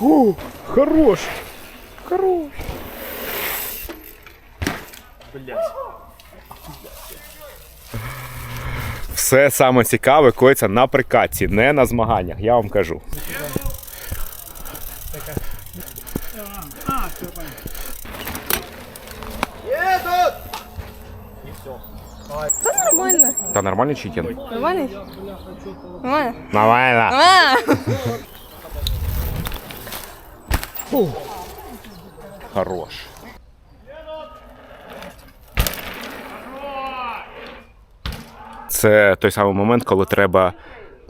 О, хорош. Хорош. Все саме цікаве коїться на прикатці, не на змаганнях, я вам кажу. Та нормально. Та нормальний читінг. Нормально? Нормально. Нормально. А! Хорош. Це той самий момент, коли треба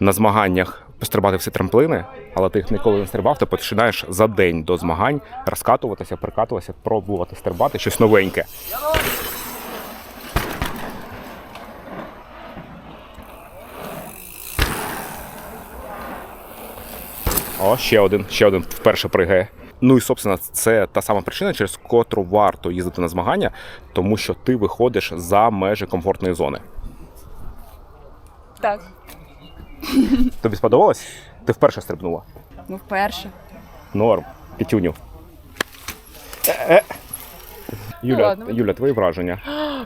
на змаганнях пострибати всі трамплини, але ти їх ніколи не стрибав, ти починаєш за день до змагань розкатуватися, прикатуватися, пробувати стрибати щось новеньке. О, ще один, ще один вперше пригає. Ну і собственно, це та сама причина, через котру варто їздити на змагання, тому що ти виходиш за межі комфортної зони. Так. Тобі сподобалось? Ти вперше стрибнула. Ну, вперше. Норм. Пітюню. Е-е. Юля, ладно. Юля, твої враження.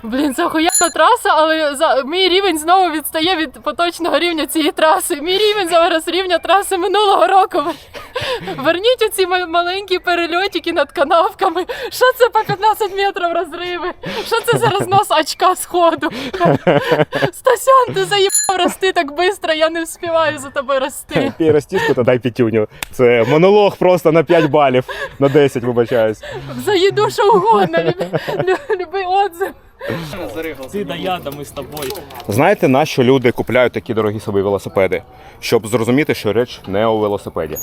Блін, це охуєнна траса, але за мій рівень знову відстає від поточного рівня цієї траси. Мій рівень зараз рівня траси минулого року. Верніть оці маленькі перельотики над канавками. Що це по 15 метрів розриви? Що це за рознос очка сходу? Стасян, ти заїбав рости так швидко, я не встигаю за тобою рости. Пій розтізку та дай пітюню. Це монолог просто на 5 балів. На 10, вибачаюсь. Заїду що угодно, любий, любий отзив. Ти да я, да ми з тобою. Знаєте, на що люди купляють такі дорогі собі велосипеди? Щоб зрозуміти, що річ не у велосипеді.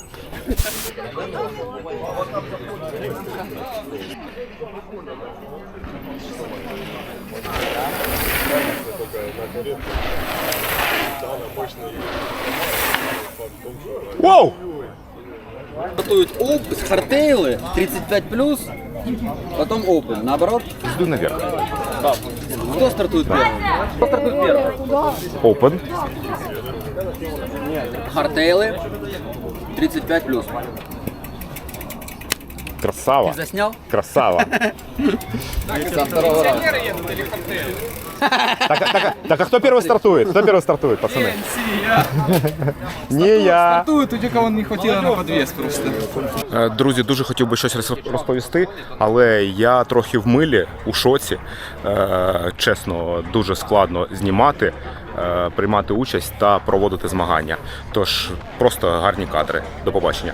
Воу! Стартуют оп, хардтейлы 35 плюс, потом open. Наоборот, Жду наверх. Кто стартует первым? Кто стартует первым? Open. Хардтейлы 35 плюс. Красава. Заснял? Красава. Со второго раза. Так, так, так, а кто первый стартует? Кто первый стартует, пацаны? Не я. Тут у кого не хватило на подвес просто. Е, Друзі, дуже хотів би щось роз- розповісти, але я трохи в милі у шоці. Е, Чесно, дуже складно знімати, е, приймати участь та проводити змагання. Тож просто гарні кадри. До побачення.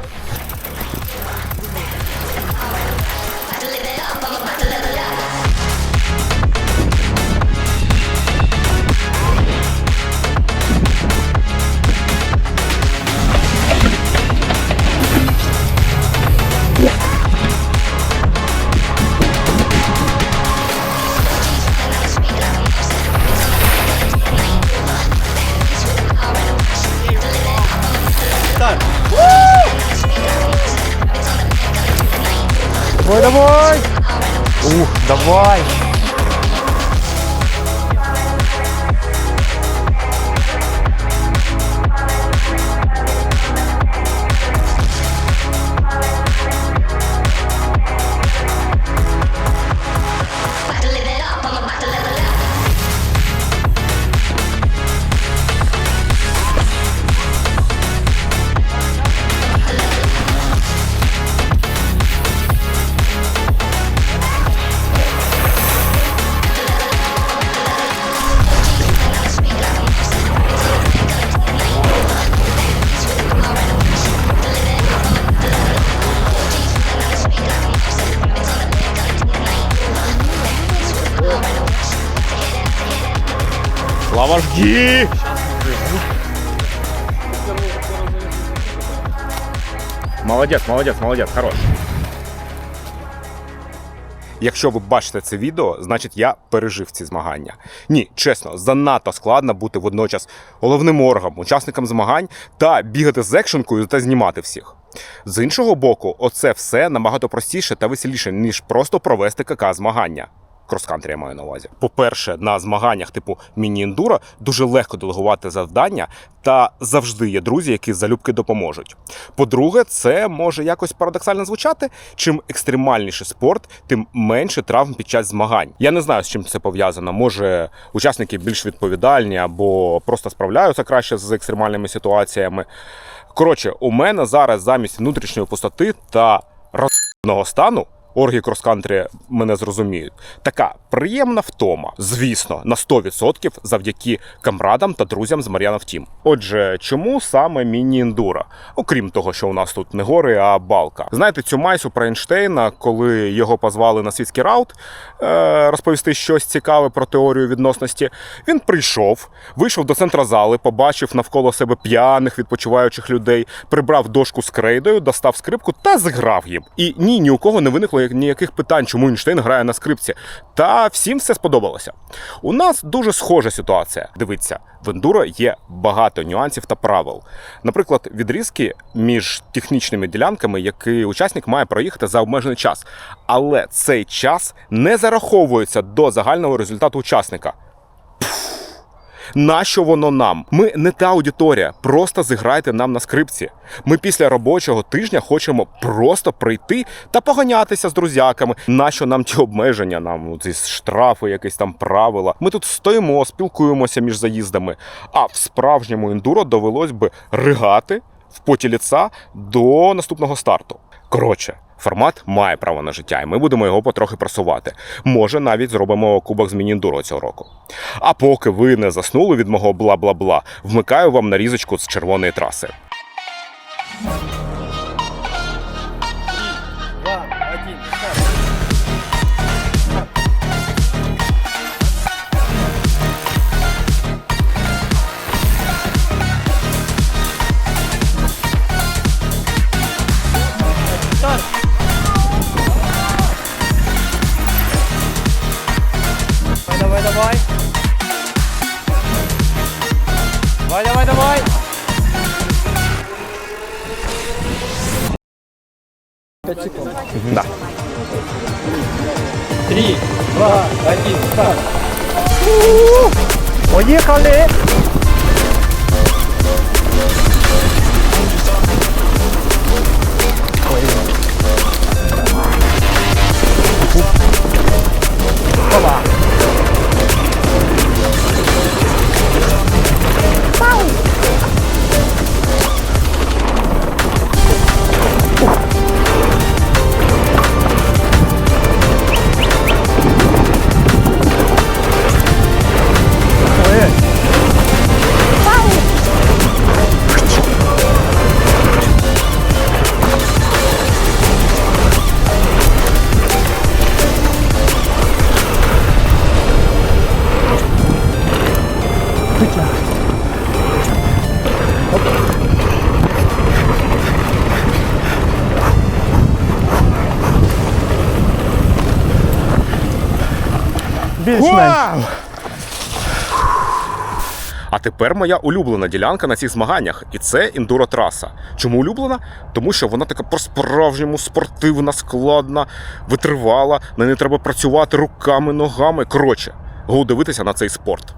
Давай! Жги! Молодець, молодець, молодець, хорош. Якщо ви бачите це відео, значить я пережив ці змагання. Ні, чесно, занадто складно бути водночас головним органом, учасником змагань та бігати з екшенкою та знімати всіх. З іншого боку, оце все набагато простіше та веселіше, ніж просто провести КК змагання. Крос-кантрі я маю на увазі. По-перше, на змаганнях типу міні-ендуро дуже легко делегувати завдання, та завжди є друзі, які залюбки допоможуть. По-друге, це може якось парадоксально звучати. Чим екстремальніший спорт, тим менше травм під час змагань. Я не знаю, з чим це пов'язано. Може, учасники більш відповідальні або просто справляються краще з екстремальними ситуаціями. Коротше, у мене зараз замість внутрішньої пустоти та розного стану. Орги крос-кантрі мене зрозуміють. Така приємна втома, звісно, на 100% завдяки камрадам та друзям з Мар'янов Тім. Отже, чому саме міні-ендуро? Окрім того, що у нас тут не гори, а балка. Знаєте цю майсу про Ейнштейна, коли його позвали на світський раут е- розповісти щось цікаве про теорію відносності. Він прийшов, вийшов до центра зали, побачив навколо себе п'яних відпочиваючих людей, прибрав дошку з крейдою, достав скрипку та зіграв їм. І ні, ні у кого не виникло ніяких питань, чому Ейнштейн грає на скрипці. Та всім все сподобалося. У нас дуже схожа ситуація. Дивіться, в ендуро є багато нюансів та правил. Наприклад, відрізки між технічними ділянками, які учасник має проїхати за обмежений час. Але цей час не зараховується до загального результату учасника. Нащо воно нам? Ми не та аудиторія. Просто зіграйте нам на скрипці. Ми після робочого тижня хочемо просто прийти та поганятися з друзяками. Нащо нам ті обмеження? Нам ці штрафи, якісь там правила. Ми тут стоїмо, спілкуємося між заїздами. А в справжньому ендуро довелось би ригати в поті ліца до наступного старту. Коротше, формат має право на життя, і ми будемо його потрохи просувати. Може, навіть зробимо кубок з міні-ендуро цього року. А поки ви не заснули від мого бла-бла-бла, вмикаю вам нарізочку з червоної траси. Давай, Пять секунд. Да. Три, два, один, старт. Поїхали! Вау! А тепер моя улюблена ділянка на цих змаганнях, і це ендуро траса. Чому улюблена? Тому що вона така по-справжньому спортивна, складна, витривала. На неї треба працювати руками, ногами. Коротше, го дивитися на цей спорт.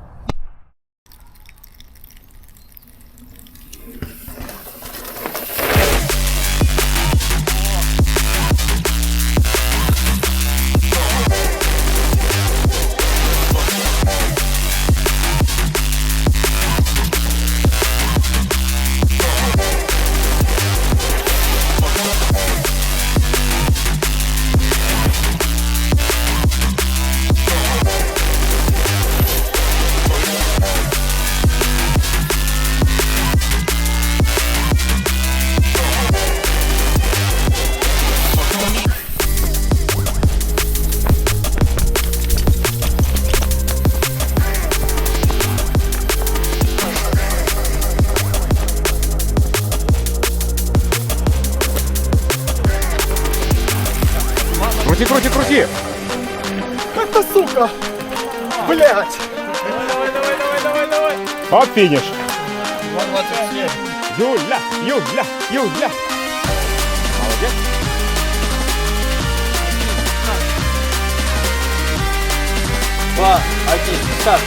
Круті, круті, круті! Это сука! Блять! Давай, давай, давай, давай, давай. Оп, фініш! Юля, Юля, Юля! Молодець! Два, один, старт.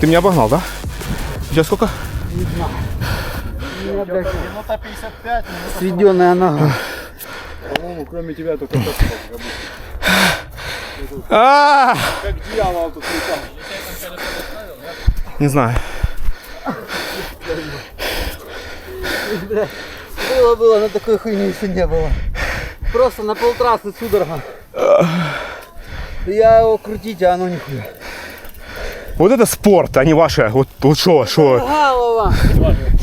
Ты меня обогнал, да? Сейчас сколько? Сведенная нога. А! Не знаю. Было, было, но такой хуйни еще не было. Просто на полтрассы судорога. Я его крутить, а оно нихуя. Вот это спорт, а не ваше. Вот, вот шо, шо. Голова!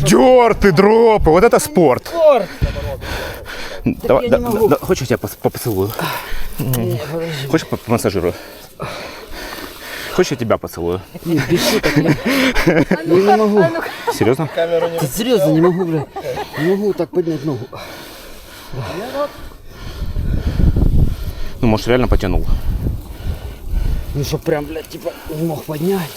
Дёрты, дропы, вот это спорт. Спорт! Давай, да, да, да, хочешь, я тебя пос- поцелую? Не, подожди. Хочешь, по- помассажирую? Хочешь, я тебя поцелую? Не, без шуток, я, я не могу. Серьезно? Ты серьезно, не могу, бля. Не могу так поднять ногу. Ну, может, реально потянул. Ну что прям, блядь, типа не мог поднять.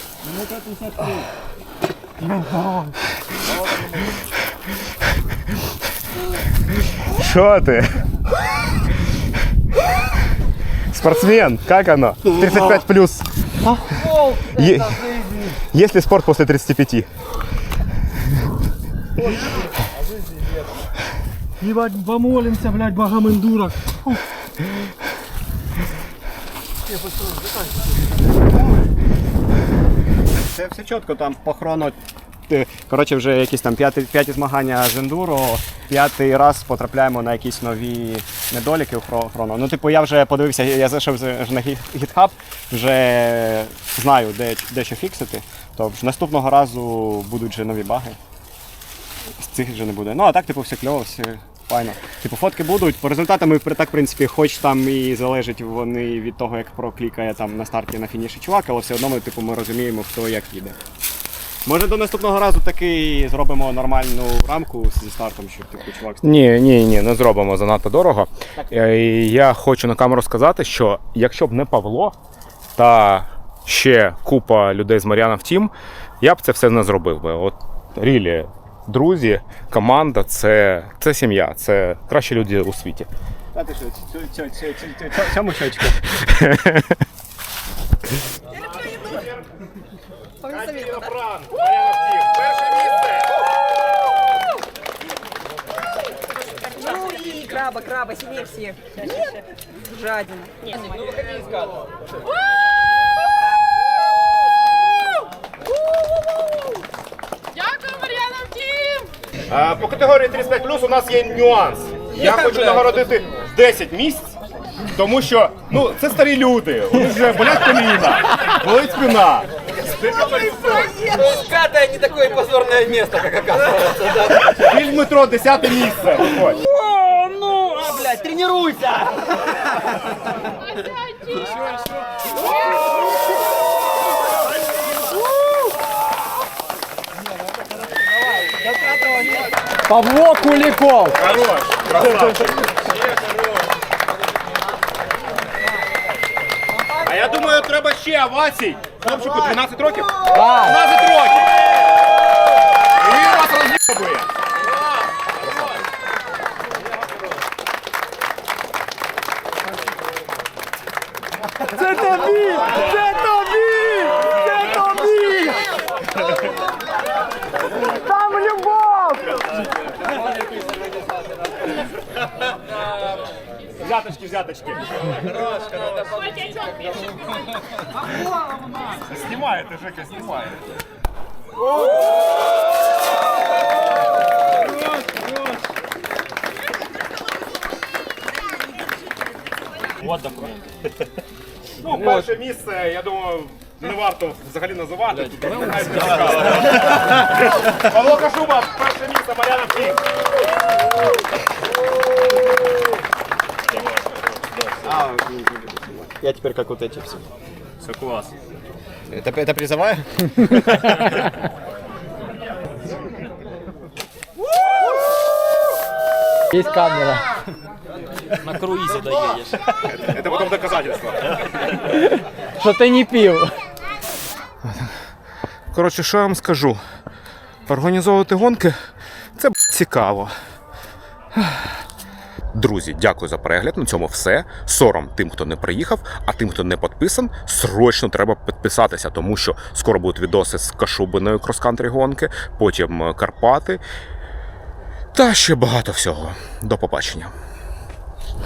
Что ты? Спортсмен, как оно? 35 плюс. Е- Есть ли спорт после 35? Ебать, помолимся, блядь, богам эндура. Це все чітко, там по хроно. е, Коротше, вже якісь там п'яті, змагання з ендуро, п'ятий раз потрапляємо на якісь нові недоліки у хро- хроно. Ну, типу, я вже подивився, я зайшов на гі- GitHub, вже знаю, де, де що фіксити. Тобто наступного разу будуть вже нові баги. З цих вже не буде. Ну, а так, типу, все кльово, все файно. Типу, фотки будуть. По результатам, і так, в принципі, хоч там і залежать вони від того, як проклікає там на старті на фініші чувак, але все одно ми, типу, ми розуміємо, хто як їде. Може до наступного разу таки зробимо нормальну рамку зі стартом, щоб типу чувак Ні, ні, ні, не зробимо занадто дорого. Е, Я хочу на камеру сказати, що якщо б не Павло та ще купа людей з Мар'яна в тім, я б це все не зробив би. От рілі, друзі, команда це, це сім'я, це кращі люди у світі. Та ти що, цьому щочку. Ну и краба, краба, сильнее всех. Жадина. Дякую, Мар'яна Втім! А, по категорії 35 у нас є нюанс. Я хочу нагородити 10 місць, тому що ну, це старі люди. Них вже болять коліна, болить спина. Пятое не такое позорное место, как оказывается. Біль метро 10 місце. Виходь. Ну, а, блядь, тренируйся! Павло Куликов! Хорош, красавчик. А я думаю, треба ще овацій. Хлопчику 12 років? 12 років! І він вас роз'єбує. Це тобі! Це тобі! Це тобі! Там любов! Взяточки, взяточки. Знімаєте, Жека, знімаєте. Вот the fuck. Ну, перше місце, я думаю, не варто взагалі називати. Тут нехай буде цікаво. Павло Кашуба, перше місце, Мар'яна Фрік. Я теперь как вот эти все. Все класс. Это, это призовая? Есть камера. На круїзі доїдеш. Це потім доказательство. Що ти не пив. Коротше, що я вам скажу? Організовувати гонки це цікаво. Друзі, дякую за перегляд. На цьому все. Сором тим, хто не приїхав, а тим, хто не підписан, срочно треба підписатися, тому що скоро будуть відоси з Кашубиної крос-кантрі гонки, потім е, Карпати. Та ще багато всього. До побачення.